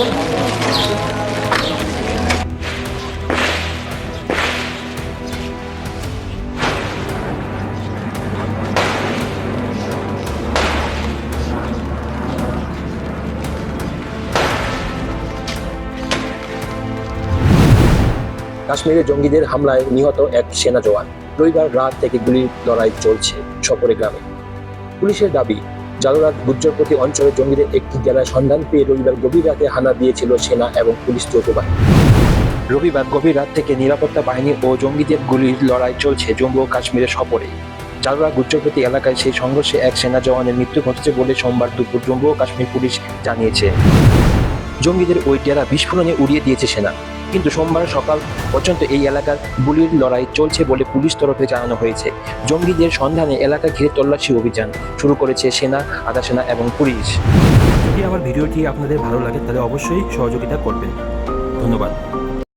কাশ্মীরে জঙ্গিদের হামলায় নিহত এক সেনা জওয়ান। রবিবার রাত থেকে গুলির লড়াই চলছে সপরে গ্রামে। পুলিশের দাবি জালুরাত গুজ্জরপতি অঞ্চলে জঙ্গিদের একটি জেলায় সন্ধান পেয়ে রবিবার গভীর রাতে হানা দিয়েছিল সেনা এবং পুলিশ যৌথ রবিবার গভীর রাত থেকে নিরাপত্তা বাহিনী ও জঙ্গিদের গুলির লড়াই চলছে জম্মু ও কাশ্মীরের সপরে জালুরা গুজ্জরপতি এলাকায় সেই সংঘর্ষে এক সেনা জওয়ানের মৃত্যু ঘটেছে বলে সোমবার দুপুর জম্মু ও কাশ্মীর পুলিশ জানিয়েছে। জঙ্গিদের ওই ডেরা বিস্ফোরণে উড়িয়ে দিয়েছে সেনা। কিন্তু সোমবার সকাল পর্যন্ত এই এলাকার গুলির লড়াই চলছে বলে পুলিশ তরফে জানানো হয়েছে। জঙ্গিদের সন্ধানে এলাকা ঘিরে তল্লাশি অভিযান শুরু করেছে সেনা, আধা সেনা এবং পুলিশ। যদি আমার ভিডিওটি আপনাদের ভালো লাগে, তাহলে অবশ্যই সহযোগিতা করবেন। ধন্যবাদ।